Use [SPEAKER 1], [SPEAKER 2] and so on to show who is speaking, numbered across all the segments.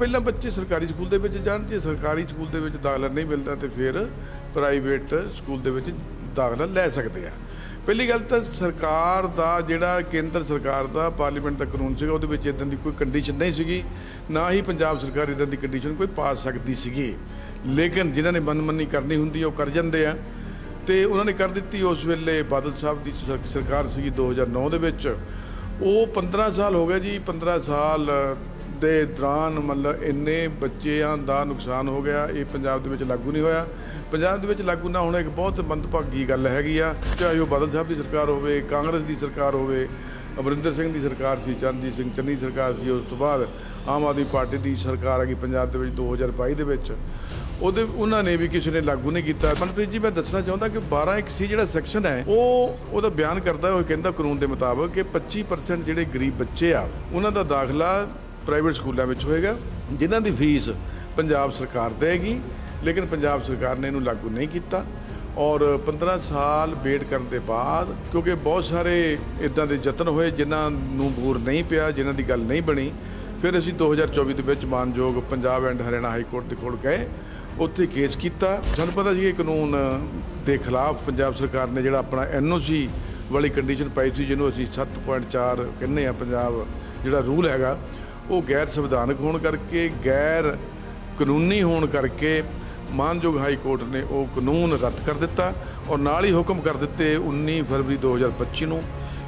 [SPEAKER 1] ਪਹਿਲਾਂ ਬੱਚੇ ਸਰਕਾਰੀ ਸਕੂਲ ਦੇ ਵਿੱਚ ਜਾਣ ਜੇ ਸਰਕਾਰੀ ਸਕੂਲ ਦੇ ਵਿੱਚ ਦਾਖਲਾ ਨਹੀਂ ਮਿਲਦਾ ਤੇ ਫਿਰ ਪ੍ਰਾਈਵੇਟ ਸਕੂਲ ਦੇ ਵਿੱਚ ਦਾਖਲਾ ਲੈ ਸਕਦੇ ਆ। ਪਹਿਲੀ ਗੱਲ ਤਾਂ ਸਰਕਾਰ ਦਾ ਜਿਹੜਾ ਕੇਂਦਰ ਸਰਕਾਰ ਦਾ ਪਾਰਲੀਮੈਂਟ ਦਾ ਕਾਨੂੰਨ ਸੀਗਾ, ਉਹਦੇ ਵਿੱਚ ਇਦਾਂ ਦੀ ਕੋਈ ਕੰਡੀਸ਼ਨ ਨਹੀਂ ਸੀਗੀ। ਨਾ ਹੀ ਪੰਜਾਬ ਸਰਕਾਰ ਇਦਾਂ ਦੀ ਕੰਡੀਸ਼ਨ ਕੋਈ ਪਾ ਸਕਦੀ ਸੀਗੀ। ਲੇਕਿਨ ਜਿਨ੍ਹਾਂ ਨੇ ਮਨਮਨੀ ਕਰਨੀ ਹੁੰਦੀ ਉਹ ਕਰ ਜਾਂਦੇ ਆ। ਤੇ ਉਹਨਾਂ ਨੇ ਕਰ ਦਿੱਤੀ ਉਸ ਵੇਲੇ ਬਾਦਲ ਸਾਹਿਬ ਦੀ ਸਰ- ਸਰਕਾਰ ਸੀਗੀ 2009 ਦੇ ਵਿੱਚ। ਉਹ 15 ਸਾਲ ਹੋ ਗਏ ਜੀ 15 ਸਾਲ ਦੇ ਦੌਰਾਨ ਮਤਲਬ ਇੰਨੇ ਬੱਚਿਆਂ ਦਾ ਨੁਕਸਾਨ ਹੋ ਗਿਆ, ਇਹ ਪੰਜਾਬ ਦੇ ਵਿੱਚ ਲਾਗੂ ਨਹੀਂ ਹੋਇਆ। ਪੰਜਾਬ ਦੇ ਵਿੱਚ ਲਾਗੂ ਨਾ ਹੋਣਾ ਇੱਕ ਬਹੁਤ ਮੰਦਭਾਗੀ ਗੱਲ ਹੈਗੀ ਆ। ਚਾਹੇ ਉਹ ਬਾਦਲ ਸਾਹਿਬ ਦੀ ਸਰਕਾਰ ਹੋਵੇ, ਕਾਂਗਰਸ ਦੀ ਸਰਕਾਰ ਹੋਵੇ, ਅਮਰਿੰਦਰ ਸਿੰਘ ਦੀ ਸਰਕਾਰ ਸੀ ਚਰਨਜੀਤ ਸਿੰਘ ਚੰਨੀ ਸਰਕਾਰ ਸੀ, ਉਸ ਤੋਂ ਬਾਅਦ ਆਮ ਆਦਮੀ ਪਾਰਟੀ ਦੀ ਸਰਕਾਰ ਆ ਗਈ ਪੰਜਾਬ ਦੇ ਵਿੱਚ 2022 ਦੇ ਵਿੱਚ। ਉਹਦੇ, ਉਹਨਾਂ ਨੇ ਵੀ ਕਿਸੇ ਨੇ ਲਾਗੂ ਨਹੀਂ ਕੀਤਾ। ਮਨਪ੍ਰੀਤ ਜੀ, ਮੈਂ ਦੱਸਣਾ ਚਾਹੁੰਦਾ ਕਿ 12 ਇੱਕ ਸੀ ਜਿਹੜਾ ਸੈਕਸ਼ਨ ਹੈ, ਉਹ ਉਹਦਾ ਬਿਆਨ ਕਰਦਾ ਉਹ ਕਹਿੰਦਾ ਕਾਨੂੰਨ ਦੇ ਮੁਤਾਬਕ ਕਿ 25% ਜਿਹੜੇ ਗਰੀਬ ਬੱਚੇ ਆ, ਉਹਨਾਂ ਦਾ ਦਾਖਲਾ ਪ੍ਰਾਈਵੇਟ ਸਕੂਲਾਂ ਵਿੱਚ ਹੋਏਗਾ, ਜਿਨ੍ਹਾਂ ਦੀ ਫੀਸ ਪੰਜਾਬ ਸਰਕਾਰ ਦੇਗੀ, ਲੇਕਿਨ ਪੰਜਾਬ ਸਰਕਾਰ ਨੇ ਇਹਨੂੰ ਲਾਗੂ ਨਹੀਂ ਕੀਤਾ। ਔਰ 15 ਸਾਲ ਵੇਟ ਕਰਨ ਦੇ ਬਾਅਦ, ਕਿਉਂਕਿ ਬਹੁਤ ਸਾਰੇ ਇਦਾਂ ਦੇ ਯਤਨ ਹੋਏ, ਜਿਨ੍ਹਾਂ ਨੂੰ ਬੂਰ ਨਹੀਂ ਪਿਆ, ਜਿਨ੍ਹਾਂ ਦੀ ਗੱਲ ਨਹੀਂ ਬਣੀ। ਫਿਰ ਅਸੀਂ 2024 ਦੇ ਵਿੱਚ ਮਾਨਯੋਗ Punjab and Haryana high court ਦੇ ਕੋਲ ਗਏ। ਉੱਥੇ ਕੇਸ ਕੀਤਾ। ਸਾਨੂੰ ਪਤਾ ਸੀ ਕਿ ਕਾਨੂੰਨ ਦੇ ਖਿਲਾਫ ਪੰਜਾਬ ਸਰਕਾਰ ਨੇ ਜਿਹੜਾ ਆਪਣਾ ਐਨਓਸੀ ਵਾਲੀ ਕੰਡੀਸ਼ਨ ਪਾਈ ਸੀ, ਜਿਹਨੂੰ ਅਸੀਂ 7.4 ਕਹਿੰਦੇ ਆ ਪੰਜਾਬ ਜਿਹੜਾ ਰੂਲ ਹੈਗਾ ਉਹ ਗੈਰ ਸੰਵਿਧਾਨਕ ਹੋਣ ਕਰਕੇ, ਗੈਰ ਕਾਨੂੰਨੀ ਹੋਣ ਕਰਕੇ ਮਾਨਯੋਗ ਹਾਈ ਕੋਰਟ ਨੇ ਉਹ ਕਾਨੂੰਨ ਰੱਦ ਕਰ ਦਿੱਤਾ ਔਰ ਨਾਲ ਹੀ ਹੁਕਮ ਕਰ ਦਿੱਤੇ 19 ਫਰਵਰੀ 2025 ਨੂੰ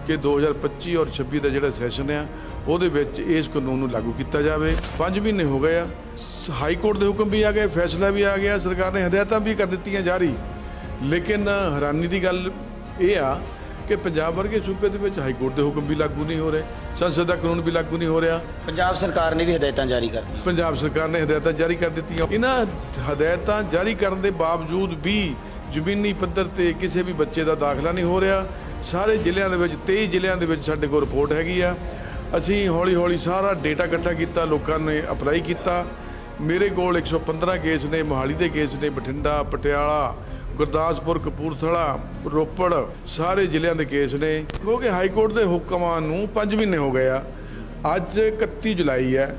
[SPEAKER 1] ਕਿ 2025 ਔਰ 26 ਦਾ ਜਿਹੜਾ ਸੈਸ਼ਨ ਆ, ਉਹਦੇ ਵਿੱਚ ਇਸ ਕਾਨੂੰਨ ਨੂੰ ਲਾਗੂ ਕੀਤਾ ਜਾਵੇ। 5 ਮਹੀਨੇ ਹੋ ਗਏ ਆ ਸ- ਹਾਈ ਕੋਰਟ ਦੇ ਹੁਕਮ ਵੀ ਆ ਗਏ, ਫੈਸਲਾ ਵੀ ਆ ਗਿਆ, ਸਰਕਾਰ ਨੇ ਹਦਾਇਤਾਂ ਵੀ ਕਰ ਦਿੱਤੀਆਂ ਜਾਰੀ। ਲੇਕਿਨ ਹੈਰਾਨੀ ਦੀ ਗੱਲ ਇਹ ਆ ਕਿ ਪੰਜਾਬ ਵਰਗੇ ਸੂਬੇ ਦੇ ਵਿੱਚ ਹਾਈ ਕੋਰਟ ਦੇ ਹੁਕਮ ਵੀ ਲਾਗੂ ਨਹੀਂ ਹੋ ਰਹੇ ਸੰਸਦ ਦਾ ਕਾਨੂੰਨ ਵੀ ਲਾਗੂ ਨਹੀਂ ਹੋ ਰਿਹਾ।
[SPEAKER 2] ਪੰਜਾਬ ਸਰਕਾਰ ਨੇ ਵੀ ਹਦਾਇਤਾਂ ਜਾਰੀ ਕਰ ਦਿੱਤੀਆਂ।
[SPEAKER 1] ਪੰਜਾਬ ਸਰਕਾਰ ਨੇ ਹਦਾਇਤਾਂ ਜਾਰੀ ਕਰ ਦਿੱਤੀਆਂ। ਇਹਨਾਂ ਹਦਾਇਤਾਂ ਜਾਰੀ ਕਰਨ ਦੇ ਬਾਵਜੂਦ ਵੀ ਜ਼ਮੀਨੀ ਪੱਧਰ ਤੇ ਕਿਸੇ ਵੀ ਬੱਚੇ ਦਾ ਦਾਖਲਾ ਨਹੀਂ ਹੋ ਰਿਹਾ। ਸਾਰੇ ਜ਼ਿਲ੍ਹਿਆਂ ਦੇ ਵਿੱਚ 23 ਜ਼ਿਲ੍ਹਿਆਂ ਦੇ ਵਿੱਚ ਸਾਡੇ ਕੋਲ ਰਿਪੋਰਟ ਹੈਗੀ ਆ। ਅਸੀਂ ਹੌਲੀ ਹੌਲੀ ਸਾਰਾ ਡੇਟਾ ਇਕੱਠਾ ਕੀਤਾ ਲੋਕਾਂ ਨੇ ਅਪਲਾਈ ਕੀਤਾ। ਮੇਰੇ ਕੋਲ 115 ਕੇਸ ਨੇ ਮੋਹਾਲੀ ਦੇ ਕੇਸ ਨੇ ਬਠਿੰਡਾ ਪਟਿਆਲਾ ਗੁਰਦਾਸਪੁਰ, ਕਪੂਰਥਲਾ, ਰੋਪੜ ਸਾਰੇ ਜ਼ਿਲ੍ਹਿਆਂ ਦੇ ਕੇਸ ਨੇ। ਕਿਉਂਕਿ ਹਾਈ ਕੋਰਟ ਦੇ ਹੁਕਮਾਂ ਨੂੰ 5 ਮਹੀਨੇ ਹੋ ਗਏ ਆ। ਅੱਜ 31 ਜੁਲਾਈ ਹੈ।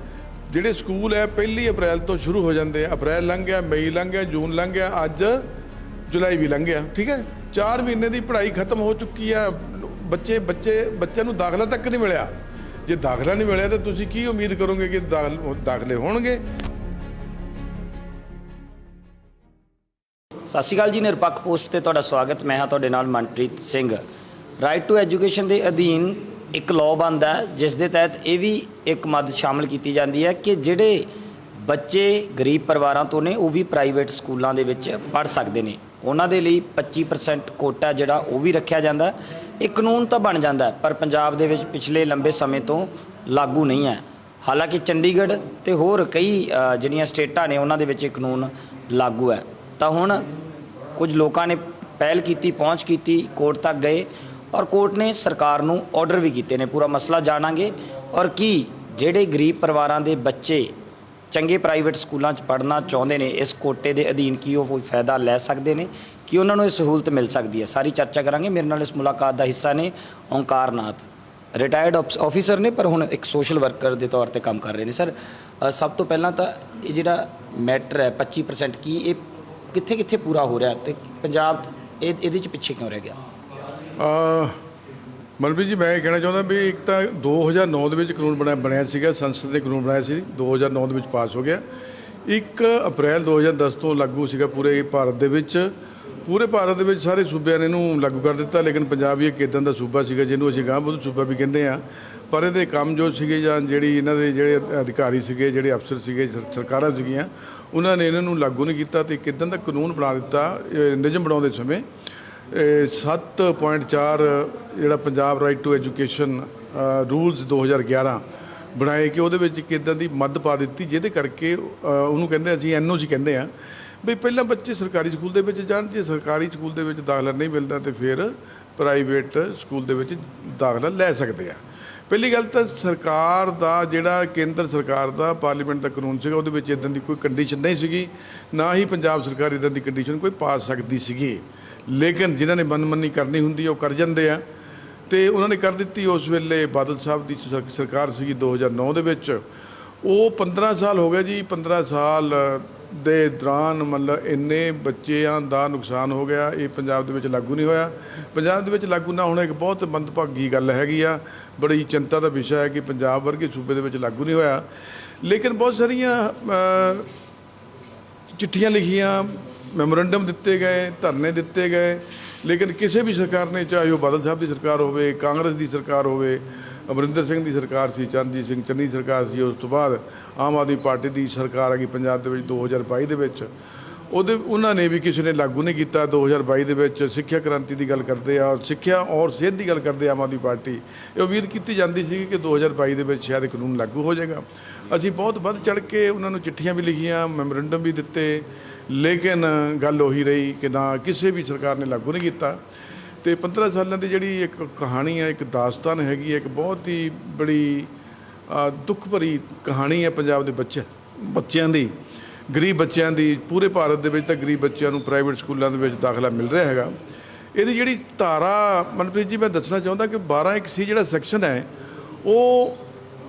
[SPEAKER 1] ਜਿਹੜੇ ਸਕੂਲ ਹੈ, ਪਹਿਲੀ ਅਪ੍ਰੈਲ ਤੋਂ ਸ਼ੁਰੂ ਹੋ ਜਾਂਦੇ ਆ। ਅਪ੍ਰੈਲ ਲੰਘ ਗਿਆ, ਮਈ ਲੰਘ ਗਿਆ, ਜੂਨ ਲੰਘ ਗਿਆ, ਅੱਜ ਜੁਲਾਈ ਵੀ ਲੰਘ ਗਿਆ। ਠੀਕ ਹੈ? 4 ਮਹੀਨੇ ਦੀ ਪੜ੍ਹਾਈ ਖਤਮ ਹੋ ਚੁੱਕੀ ਆ ਬੱਚੇ ਬੱਚੇ, ਬੱਚਿਆਂ ਨੂੰ ਦਾਖਲਾ ਤੱਕ ਨਹੀਂ ਮਿਲਿਆ। ਜੇ ਦਾਖਲਾ ਨਹੀਂ ਮਿਲਿਆ, ਤਾਂ ਤੁਸੀਂ ਕੀ ਉਮੀਦ ਕਰੋਗੇ ਕਿ ਦਾਖਲ- ਦਾਖਲੇ ਹੋਣਗੇ?
[SPEAKER 2] ਸਤਿ ਸ਼੍ਰੀ ਅਕਾਲ ਜੀ, ਨਿਰਪੱਖ ਪੋਸਟ ਤੇ ਤੁਹਾਡਾ ਸਵਾਗਤ। ਮੈਂ ਹਾਂ ਤੁਹਾਡੇ ਨਾਲ Manpreet Singh. Right to education ਦੇ ਅਧੀਨ ਇੱਕ ਲਾਅ ਬਣਦਾ ਜਿਸ ਦੇ ਤਹਿਤ ਇਹ ਵੀ ਇੱਕ ਮੱਦ ਸ਼ਾਮਲ ਕੀਤੀ ਜਾਂਦੀ ਹੈ ਕਿ ਜਿਹੜੇ ਬੱਚੇ ਗਰੀਬ ਪਰਿਵਾਰਾਂ ਤੋਂ ਨੇ, ਉਹ ਵੀ ਪ੍ਰਾਈਵੇਟ ਸਕੂਲਾਂ ਦੇ ਵਿੱਚ ਪੜ੍ਹ ਸਕਦੇ ਨੇ। ਉਹਨਾਂ ਦੇ ਲਈ 25% ਕੋਟਾ ਜਿਹੜਾ, ਉਹ ਵੀ ਰੱਖਿਆ ਜਾਂਦਾ ਇਹ ਕਾਨੂੰਨ ਤਾਂ ਬਣ ਜਾਂਦਾ ਪਰ ਪੰਜਾਬ ਦੇ ਵਿੱਚ ਪਿਛਲੇ ਲੰਬੇ ਸਮੇਂ ਤੋਂ ਲਾਗੂ ਨਹੀਂ ਹੈ। ਹਾਲਾਂਕਿ ਚੰਡੀਗੜ੍ਹ ਤੇ ਹੋਰ ਕਈ ਜਿਹੜੀਆਂ ਸਟੇਟਾਂ ਨੇ, ਉਹਨਾਂ ਦੇ ਵਿੱਚ ਇਹ ਕਾਨੂੰਨ ਲਾਗੂ ਹੈ। ਤਾਂ ਹੁਣ ਕੁਝ ਲੋਕਾਂ ਨੇ ਪਹਿਲ ਕੀਤੀ, ਪਹੁੰਚ ਕੀਤੀ, ਕੋਰਟ ਤੱਕ ਗਏ ਔਰ ਕੋਰਟ ਨੇ ਸਰਕਾਰ ਨੂੰ ਆਰਡਰ ਵੀ ਕੀਤੇ ਨੇ। ਪੂਰਾ ਮਸਲਾ ਜਾਣਾਂਗੇ। ਔਰ ਕੀ ਜਿਹੜੇ ਗਰੀਬ ਪਰਿਵਾਰਾਂ ਦੇ ਬੱਚੇ ਚੰਗੇ ਪ੍ਰਾਈਵੇਟ ਸਕੂਲਾਂ 'ਚ ਪੜ੍ਹਨਾ ਚਾਹੁੰਦੇ ਨੇ, ਇਸ ਕੋਟੇ ਦੇ ਅਧੀਨ ਕੀ ਉਹ ਕੋਈ ਫਾਇਦਾ ਲੈ ਸਕਦੇ ਨੇ? ਕਿ ਉਹਨਾਂ ਨੂੰ ਇਹ ਸਹੂਲਤ ਮਿਲ ਸਕਦੀ ਹੈ? ਸਾਰੀ ਚਰਚਾ ਕਰਾਂਗੇ। ਮੇਰੇ ਨਾਲ ਇਸ ਮੁਲਾਕਾਤ ਦਾ ਹਿੱਸਾ ਨੇ ਓਂਕਾਰਨਾਥ ਰਿਟਾਇਰਡ ਆਫੀਸਰ ਨੇ, ਪਰ ਹੁਣ ਇੱਕ ਸੋਸ਼ਲ ਵਰਕਰ ਦੇ ਤੌਰ ਤੇ ਕੰਮ ਕਰ ਰਹੇ ਨੇ। ਸਰ ਸਭ ਤੋਂ ਪਹਿਲਾਂ ਤਾਂ ਇਹ ਜਿਹੜਾ ਮੈਟਰ ਹੈ 25% ਕੀ ਇਹ ਕਿੱਥੇ ਕਿੱਥੇ ਪੂਰਾ ਹੋ ਰਿਹਾ ਤੇ ਪੰਜਾਬ ਇਹ ਇਹਦੇ ਚ ਪਿੱਛੇ ਕਿਉਂ ਰਹਿ ਗਿਆ?
[SPEAKER 1] ਅਹ ਮਨਪ੍ਰੀਤ ਜੀ, ਮੈਂ ਇਹ ਕਹਿਣਾ ਚਾਹੁੰਦਾ ਵੀ ਇੱਕ ਤਾਂ 2009 ਦੇ ਵਿੱਚ ਕਾਨੂੰਨ ਬਣਿਆ ਬਣਿਆ ਸੀਗਾ, ਸੰਸਦ ਨੇ ਕਾਨੂੰਨ ਬਣਾਇਆ ਸੀ 2009 ਦੇ ਵਿੱਚ ਪਾਸ ਹੋ ਗਿਆ। 1 ਅਪ੍ਰੈਲ 2010 ਤੋਂ ਲਾਗੂ ਸੀਗਾ ਪੂਰੇ ਭਾਰਤ ਦੇ ਵਿੱਚ। ਪੂਰੇ ਭਾਰਤ ਦੇ ਵਿੱਚ ਸਾਰੇ ਸੂਬਿਆਂ ਨੇ ਇਹਨੂੰ ਲਾਗੂ ਕਰ ਦਿੱਤਾ, ਲੇਕਿਨ ਪੰਜਾਬ ਵੀ ਇੱਕ ਇਦਾਂ ਦਾ ਸੂਬਾ ਸੀਗਾ, ਜਿਹਨੂੰ ਅਸੀਂ ਗਾਂਹ ਬੁੱਧ ਸੂਬਾ ਵੀ ਕਹਿੰਦੇ ਆ ਪਰ ਇਹਦੇ ਕੰਮ ਜੋ ਸੀਗੇ ਜਾਂ ਜਿਹੜੀ ਇਹਨਾਂ ਦੇ ਜਿਹੜੇ ਅਧਿਕਾਰੀ ਸੀਗੇ, ਜਿਹੜੇ ਅਫਸਰ ਸੀਗੇ ਸਰਕਾਰਾਂ ਸੀਗੀਆਂ, ਉਹਨਾਂ ਨੇ ਇਹਨਾਂ ਨੂੰ ਲਾਗੂ ਨਹੀਂ ਕੀਤਾ ਤੇ ਕਿਦਾਂ ਦਾ ਕਾਨੂੰਨ ਬਣਾ ਦਿੱਤਾ ਨਿਯਮ ਬਣਾਉਂਦੇ ਸਮੇਂ, ਇਹ 7.4 ਜਿਹੜਾ Punjab right to education rules 2011 ਬਣਾਏ ਕਿ ਉਹਦੇ ਵਿੱਚ ਕਿਦਾਂ ਦੀ ਮੱਦ ਪਾ ਦਿੱਤੀ, ਜਿਹਦੇ ਕਰਕੇ ਉਹਨੂੰ ਕਹਿੰਦੇ ਅਸੀਂ ਐਨਓਸੀ ਕਹਿੰਦੇ ਆ, ਵੀ ਪਹਿਲਾਂ ਬੱਚੇ ਸਰਕਾਰੀ ਸਕੂਲ ਦੇ ਵਿੱਚ ਜਾਣ, ਜੇ ਸਰਕਾਰੀ ਸਕੂਲ ਦੇ ਵਿੱਚ ਦਾਖਲਾ ਨਹੀਂ ਮਿਲਦਾ ਤੇ ਫਿਰ ਪ੍ਰਾਈਵੇਟ ਸਕੂਲ ਦੇ ਵਿੱਚ ਦਾਖਲਾ ਲੈ ਸਕਦੇ ਆ। ਪਹਿਲੀ ਗੱਲ ਤਾਂ ਸਰਕਾਰ ਦਾ ਜਿਹੜਾ ਕੇਂਦਰ ਸਰਕਾਰ ਦਾ ਪਾਰਲੀਮੈਂਟ ਦਾ ਕਾਨੂੰਨ ਸੀਗਾ, ਉਹਦੇ ਵਿੱਚ ਇਦਾਂ ਦੀ ਕੋਈ ਕੰਡੀਸ਼ਨ ਨਹੀਂ ਸੀਗੀ, ਨਾ ਹੀ ਪੰਜਾਬ ਸਰਕਾਰ ਇਦਾਂ ਦੀ ਕੰਡੀਸ਼ਨ ਕੋਈ ਪਾ ਸਕਦੀ ਸੀਗੀ। ਲੇਕਿਨ ਜਿਨ੍ਹਾਂ ਨੇ ਮਨਮਨੀ ਕਰਨੀ ਹੁੰਦੀ, ਉਹ ਕਰ ਜਾਂਦੇ ਆ। ਤੇ ਉਹਨਾਂ ਨੇ ਕਰ ਦਿੱਤੀ ਉਸ ਵੇਲੇ ਬਾਦਲ ਸਾਹਿਬ ਦੀ ਸਰ- ਸਰਕਾਰ ਸੀਗੀ 2009 ਦੇ ਵਿੱਚ। ਉਹ 15 ਸਾਲ ਹੋ ਗਏ ਜੀ 15 ਸਾਲ ਦੇ ਦੌਰਾਨ ਮਤਲਬ ਇੰਨੇ ਬੱਚਿਆਂ ਦਾ ਨੁਕਸਾਨ ਹੋ ਗਿਆ, ਇਹ ਪੰਜਾਬ ਦੇ ਵਿੱਚ ਲਾਗੂ ਨਹੀਂ ਹੋਇਆ। ਪੰਜਾਬ ਦੇ ਵਿੱਚ ਲਾਗੂ ਨਾ ਹੋਣਾ ਇੱਕ ਬਹੁਤ ਮੰਦਭਾਗੀ ਗੱਲ ਹੈਗੀ ਆ। ਬੜੀ ਚਿੰਤਾ ਦਾ ਵਿਸ਼ਾ ਹੈ ਕਿ ਪੰਜਾਬ ਵਰਗੇ ਸੂਬੇ ਦੇ ਵਿੱਚ ਲਾਗੂ ਨਹੀਂ ਹੋਇਆ। ਲੇਕਿਨ ਬਹੁਤ ਸਾਰੀਆਂ ਚਿੱਠੀਆਂ ਲਿਖੀਆਂ, ਮੈਮੋਰੈਂਡਮ ਦਿੱਤੇ ਗਏ, ਧਰਨੇ ਦਿੱਤੇ ਗਏ। ਲੇਕਿਨ ਕਿਸੇ ਵੀ ਸਰਕਾਰ ਨੇ, ਚਾਹੇ ਉਹ ਬਾਦਲ ਸਾਹਿਬ ਦੀ ਸਰਕਾਰ ਹੋਵੇ, ਕਾਂਗਰਸ ਦੀ ਸਰਕਾਰ ਹੋਵੇ, ਅਮਰਿੰਦਰ ਸਿੰਘ ਦੀ ਸਰਕਾਰ ਸੀ ਚਰਨਜੀਤ ਸਿੰਘ ਚੰਨੀ ਸਰਕਾਰ ਸੀ, ਉਸ ਤੋਂ ਬਾਅਦ ਆਮ ਆਦਮੀ ਪਾਰਟੀ ਦੀ ਸਰਕਾਰ ਆ ਗਈ ਪੰਜਾਬ ਦੇ ਵਿੱਚ 2022 ਦੇ ਵਿੱਚ। ਉਹਦੇ ਉਹਨਾਂ ਨੇ ਵੀ ਕਿਸੇ ਨੇ ਲਾਗੂ ਨਹੀਂ ਕੀਤਾ। 2022 ਦੇ ਵਿੱਚ ਸਿੱਖਿਆ ਕ੍ਰਾਂਤੀ ਦੀ ਗੱਲ ਕਰਦੇ ਆ, ਸਿੱਖਿਆ ਔਰ ਸਿਹਤ ਦੀ ਗੱਲ ਕਰਦੇ ਆਮ ਆਦਮੀ ਪਾਰਟੀ। ਇਹ ਉਮੀਦ ਕੀਤੀ ਜਾਂਦੀ ਸੀ ਕਿ 2022 ਦੇ ਵਿੱਚ ਸ਼ਾਇਦ ਕਾਨੂੰਨ ਲਾਗੂ ਹੋ ਜਾਏਗਾ। ਅਸੀਂ ਬਹੁਤ ਵੱਧ ਚੜ ਕੇ ਉਹਨਾਂ ਨੂੰ ਚਿੱਠੀਆਂ ਵੀ ਲਿਖੀਆਂ, ਮੈਮੋਰੰਡਮ ਵੀ ਦਿੱਤੇ। ਲੇਕਿਨ ਗੱਲ ਉਹੀ ਰਹੀ ਕਿ ਨਾ ਕਿਸੇ ਵੀ ਸਰਕਾਰ ਨੇ ਲਾਗੂ ਨਹੀਂ ਕੀਤਾ। ਤੇ 15 ਸਾਲਾਂ ਦੀ ਜਿਹੜੀ ਇੱਕ ਕਹਾਣੀ ਹੈ ਇੱਕ ਦਾਸਤਾਨ ਹੈਗੀ ਹੈ ਇੱਕ ਬਹੁਤ ਹੀ ਬੜੀ ਦੁੱਖ ਭਰੀ ਕਹਾਣੀ ਹੈ ਪੰਜਾਬ ਦੇ ਬੱਚੇ ਬੱਚਿਆਂ ਦੀ। ਗਰੀਬ ਬੱਚਿਆਂ ਦੀ, ਪੂਰੇ ਭਾਰਤ ਦੇ ਵਿੱਚ ਤਾਂ ਗਰੀਬ ਬੱਚਿਆਂ ਨੂੰ ਪ੍ਰਾਈਵੇਟ ਸਕੂਲਾਂ ਦੇ ਵਿੱਚ ਦਾਖਲਾ ਮਿਲ ਰਿਹਾ ਹੈਗਾ। ਇਹਦੀ ਜਿਹੜੀ ਧਾਰਾ, ਮਨਪ੍ਰੀਤ ਜੀ, ਮੈਂ ਦੱਸਣਾ ਚਾਹੁੰਦਾ ਕਿ 12 ਇੱਕ ਸੀ ਜਿਹੜਾ ਸੈਕਸ਼ਨ ਹੈ, ਉਹ,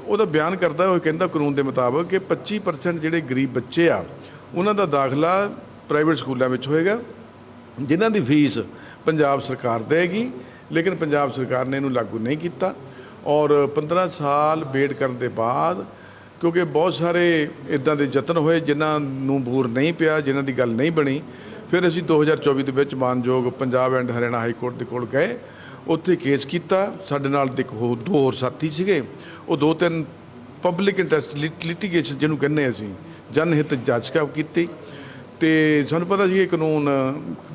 [SPEAKER 1] ਉਹਦਾ ਬਿਆਨ ਕਰਦਾ, ਉਹ ਕਹਿੰਦਾ ਕਾਨੂੰਨ ਦੇ ਮੁਤਾਬਕ ਕਿ 25% ਜਿਹੜੇ ਗਰੀਬ ਬੱਚੇ ਆ, ਉਹਨਾਂ ਦਾ ਦਾਖਲਾ ਪ੍ਰਾਈਵੇਟ ਸਕੂਲਾਂ ਵਿੱਚ ਹੋਏਗਾ। ਜਿਨ੍ਹਾਂ ਦੀ ਫੀਸ ਪੰਜਾਬ ਸਰਕਾਰ ਦੇਗੀ ਲੇਕਿਨ ਪੰਜਾਬ ਸਰਕਾਰ ਨੇ ਇਹਨੂੰ ਲਾਗੂ ਨਹੀਂ ਕੀਤਾ। ਔਰ 15 ਸਾਲ ਵੇਟ ਕਰਨ ਦੇ ਬਾਅਦ ਕਿਉਂਕਿ ਬਹੁਤ ਸਾਰੇ ਇਦਾਂ ਦੇ ਯਤਨ ਹੋਏ ਜਿਨ੍ਹਾਂ ਨੂੰ ਬੂਰ ਨਹੀਂ ਪਿਆ, ਜਿਨ੍ਹਾਂ ਦੀ ਗੱਲ ਨਹੀਂ ਬਣੀ। ਫਿਰ ਅਸੀਂ 2024 ਦੇ ਵਿੱਚ ਮਾਨਯੋਗ Punjab and Haryana high court ਦੇ ਕੋਲ ਗਏ। ਉੱਥੇ ਕੇਸ ਕੀਤਾ। ਸਾਡੇ ਨਾਲ ਇੱਕ ਹੋਰ, ਦੋ ਹੋਰ ਸਾਥੀ ਸੀਗੇ। ਉਹ ਦੋ ਤਿੰਨ ਪਬਲਿਕ ਇੰਟਰਸਟ ਲਿਟੀਗੇਸ਼ਨ ਜਿਹਨੂੰ ਕਹਿੰਦੇ ਅਸੀਂ ਜਨ ਹਿੱਤ ਜਾਚਕਾ ਕੀਤੀ। ਤੇ ਸਾਨੂੰ ਪਤਾ ਸੀ ਇਹ ਕਾਨੂੰਨ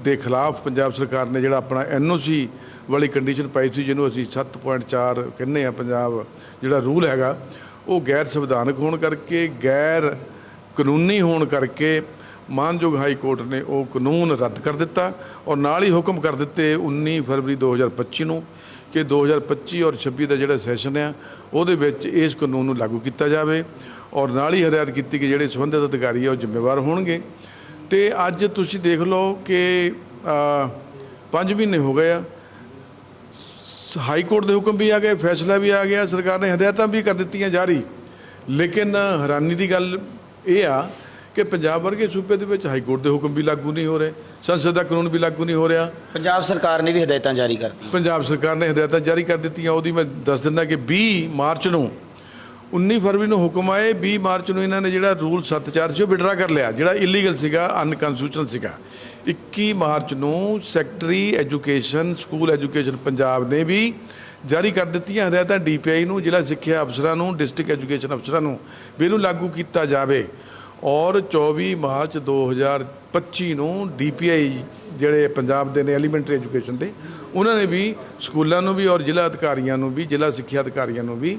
[SPEAKER 1] ਦੇ ਖਿਲਾਫ ਪੰਜਾਬ ਸਰਕਾਰ ਨੇ ਜਿਹੜਾ ਆਪਣਾ ਐਨਓਸੀ ਵਾਲੀ ਕੰਡੀਸ਼ਨ ਪਾਈ ਸੀ, ਜਿਹਨੂੰ ਅਸੀਂ 7.4 ਕਹਿੰਦੇ ਆ ਪੰਜਾਬ ਜਿਹੜਾ ਰੂਲ ਹੈਗਾ ਉਹ ਗੈਰ ਸੰਵਿਧਾਨਕ ਹੋਣ ਕਰਕੇ, ਗੈਰ ਕਾਨੂੰਨੀ ਹੋਣ ਕਰਕੇ ਮਾਨਯੋਗ ਹਾਈ ਕੋਰਟ ਨੇ ਉਹ ਕਾਨੂੰਨ ਰੱਦ ਕਰ ਦਿੱਤਾ ਔਰ ਨਾਲ ਹੀ ਹੁਕਮ ਕਰ ਦਿੱਤੇ 19 ਫਰਵਰੀ 2025 ਨੂੰ ਕਿ 2025 ਔਰ 26 ਦਾ ਜਿਹੜਾ ਸੈਸ਼ਨ ਆ, ਉਹਦੇ ਵਿੱਚ ਇਸ ਕਾਨੂੰਨ ਨੂੰ ਲਾਗੂ ਕੀਤਾ ਜਾਵੇ ਔਰ ਨਾਲ ਹੀ ਹਦਾਇਤ ਕੀਤੀ ਕਿ ਜਿਹੜੇ ਸੰਬੰਧਿਤ ਅਧਿਕਾਰੀ ਆ ਉਹ ਜ਼ਿੰਮੇਵਾਰ ਹੋਣਗੇ। ਤੇ ਅੱਜ ਤੁਸੀਂ ਦੇਖ ਲਓ ਕਿ 5 ਮਹੀਨੇ ਹੋ ਗਏ ਆ ਹਾਈ ਕੋਰਟ ਦੇ ਹੁਕਮ ਵੀ ਆ ਗਏ ਫੈਸਲਾ ਵੀ ਆ ਗਿਆ ਸਰਕਾਰ ਨੇ ਹਦਾਇਤਾਂ ਵੀ ਕਰ ਦਿੱਤੀਆਂ ਜਾਰੀ। ਲੇਕਿਨ ਹੈਰਾਨੀ ਦੀ ਗੱਲ ਇਹ ਆ ਕਿ ਪੰਜਾਬ ਵਰਗੇ ਸੂਬੇ ਦੇ ਵਿੱਚ ਹਾਈ ਕੋਰਟ ਦੇ ਹੁਕਮ ਵੀ ਲਾਗੂ ਨਹੀਂ ਹੋ ਰਹੇ ਸੰਸਦ ਦਾ ਕਾਨੂੰਨ ਵੀ ਲਾਗੂ ਨਹੀਂ ਹੋ ਰਿਹਾ।
[SPEAKER 2] ਪੰਜਾਬ ਸਰਕਾਰ ਨੇ ਵੀ ਹਦਾਇਤਾਂ ਜਾਰੀ ਕਰਤੀਆਂ।
[SPEAKER 1] ਪੰਜਾਬ ਸਰਕਾਰ ਨੇ ਹਦਾਇਤਾਂ ਜਾਰੀ ਕਰ ਦਿੱਤੀਆਂ ਉਹਦੀ ਮੈਂ ਦੱਸ ਦਿੰਦਾ ਕਿ 20 ਮਾਰਚ ਨੂੰ 19 ਫਰਵਰੀ ਨੂੰ ਹੁਕਮ ਆਏ 20 ਮਾਰਚ ਨੂੰ ਇਹਨਾਂ ਨੇ ਜਿਹੜਾ ਰੂਲ 74 ਸੀ ਉਹ ਵਿਡਰਾ ਕਰ ਲਿਆ, ਜਿਹੜਾ ਇਲੀਗਲ ਸੀਗਾ ਅਨਕਨਸਟੀਟਿਊਸ਼ਨਲ ਸੀਗਾ। 21 ਮਾਰਚ ਨੂੰ secretary education, school education Punjab ਨੇ ਵੀ ਜਾਰੀ ਕਰ ਦਿੱਤੀਆਂ ਹਦਾਇਤਾਂ ਡੀਪੀਆਈ ਨੂੰ, ਜ਼ਿਲ੍ਹਾ ਸਿੱਖਿਆ ਅਫਸਰਾਂ ਨੂੰ, ਡਿਸਟ੍ਰਿਕਟ ਐਜੂਕੇਸ਼ਨ ਅਫਸਰਾਂ ਨੂੰ ਵੀ ਇਹਨੂੰ ਲਾਗੂ ਕੀਤਾ ਜਾਵੇ। ਔਰ 24 ਮਾਰਚ 2025 ਨੂੰ ਡੀਪੀਆਈ ਜਿਹੜੇ ਪੰਜਾਬ ਦੇ ਨੇ, ਐਲੀਮੈਂਟਰੀ ਐਜੂਕੇਸ਼ਨ ਦੇ, ਉਹਨਾਂ ਨੇ ਵੀ ਸਕੂਲਾਂ ਨੂੰ ਵੀ ਔਰ ਜ਼ਿਲ੍ਹਾ ਅਧਿਕਾਰੀਆਂ ਨੂੰ ਵੀ, ਜ਼ਿਲ੍ਹਾ ਸਿੱਖਿਆ ਅਧਿਕਾਰੀਆਂ ਨੂੰ ਵੀ